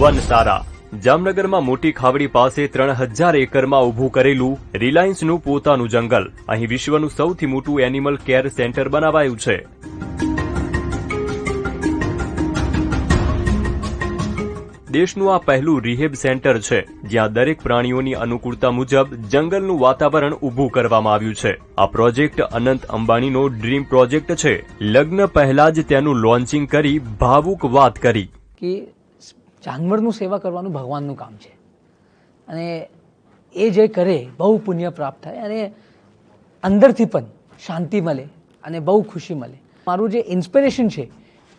One તારા જામનગરમાં મોટી ખાવડી પાસે ત્રણ હજાર એકરમાં ઊભું કરેલું રિલાયન્સનું પોતાનું જંગલ. અહીં વિશ્વનું સૌથી મોટું એનિમલ કેર સેન્ટર બનાવાયું છે. દેશનું આ પહેલું રિહેબ સેન્ટર છે, જ્યાં દરેક પ્રાણીઓની અનુકૂળતા મુજબ જંગલનું વાતાવરણ ઊભું કરવામાં આવ્યું છે. આ પ્રોજેક્ટ અનંત અંબાણીનો ડ્રીમ પ્રોજેક્ટ છે. લગ્ન પહેલા જ તેનું લોન્ચિંગ કરી ભાવુક વાત કરી. જાનવરનું સેવા કરવાનું ભગવાનનું કામ છે. અને એ જે કરે, બહુ પુણ્ય પ્રાપ્ત થાય અને અંદરથી પણ શાંતિ મળે અને બહુ ખુશી મળે. મારું જે ઇન્સ્પિરેશન છે,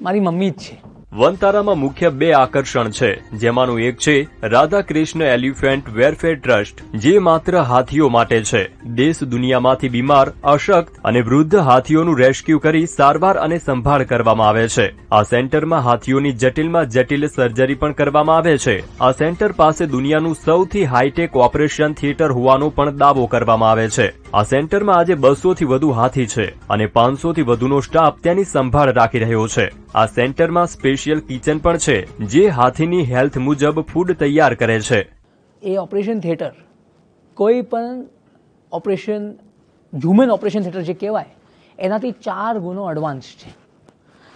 મારી મમ્મી જ છે. વનતારામાં મુખ્ય બે આકર્ષણ છે, જેમાંનું એક છે Radha Krishna elephant welfare trust, જે માત્ર હાથીઓ માટે છે. દેશ દુનિયામાંથી બીમાર, અશક્ત અને વૃદ્ધ હાથીઓનું રેસ્ક્યુ કરી સારવાર અને સંભાળ કરવામાં આવે છે. આ સેન્ટરમાં હાથીઓની જટિલમાં જટિલ સર્જરી પણ કરવામાં આવે છે. આ સેન્ટર પાસે દુનિયાનું સૌથી હાઈટેક ઓપરેશન થિયેટર હોવાનો પણ દાવો કરવામાં આવે છે. આ સેન્ટરમાં આજે બસોથી વધુ હાથી છે અને પાંચસોથી વધુનો સ્ટાફ તેની સંભાળ રાખી રહ્યો છે. આ સેન્ટરમાં સ્પેશિયલ કિચન પણ છે જે હાથીની હેલ્થ મુજબ ફૂડ તૈયાર કરે છે. એ ઓપરેશન થિયેટર કોઈ પણ ઓપરેશન હ્યુમન ઓપરેશન થિયેટર જે કહેવાય એનાથી ચાર ગુનો એડવાન્સ છે.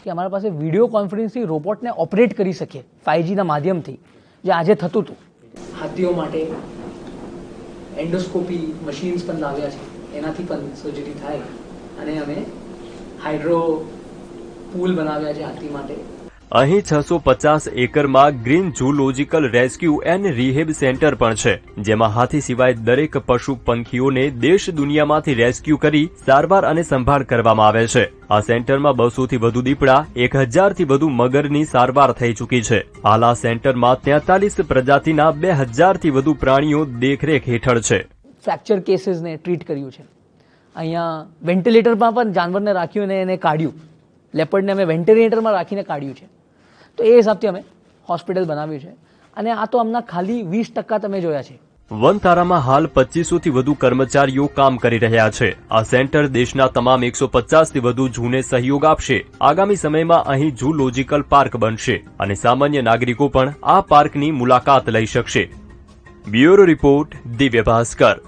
કે અમારા પાસે વીડિયો કોન્ફરન્સથી રોબોટને ઓપરેટ કરી શકીએ ફાઇવજીના માધ્યમથી જે આજે થતું હતું. હાથીઓ માટે એન્ડોસ્કોપી મશીન્સ પણ લાવ્યા છે. એનાથી પણ સર્જરી થાય. અને અમે હાઇડ્રો પુલ બનાવ્યા છે હાથી માટે. અહીં છસો પચાસ એકરમાં green zoological rescue and rehab centre પણ છે, જેમાં હાથી સિવાય દરેક પશુ પંખીઓને દેશ દુનિયામાંથી રેસ્ક્યુ કરી સારવાર અને સંભાળ કરવામાં આવે છે. આ સેન્ટરમાં બસોથી વધુ દીપડા, એક હજારથી વધુ મગરની સારવાર થઈ ચૂકી છે. હાલ આ સેન્ટરમાં તેતાલીસ પ્રજાતિના બે હજારથી વધુ પ્રાણીઓ દેખરેખ હેઠળ છે. ફ્રેક્ચર કેસીસને ટ્રીટ કર્યું છે. અહીંયા વેન્ટિલેટરમાં પણ જાનવરને રાખ્યું અને એને કાઢ્યું. લેપર્ડને અમે વેન્ટિલેટરમાં રાખીને કાઢ્યું છે. તો એ હિસાબથી અમે હોસ્પિટલ બનાવ્યું છે. અને આ તો હમણાં ખાલી વીસ ટકા તમે જોયા છે. વનતારામાં હાલ પચીસોથી વધુ કર્મચારીઓ કામ કરી રહ્યા છે. આ સેન્ટર દેશના તમામ એકસો પચાસથી વધુ ઝૂને સહયોગ આપશે. આગામી સમયમાં અહીં ઝૂલોજિકલ પાર્ક બનશે અને સામાન્ય નાગરિકો પણ આ પાર્કની મુલાકાત લઈ શકશે. Bureau report Divya Bhaskar.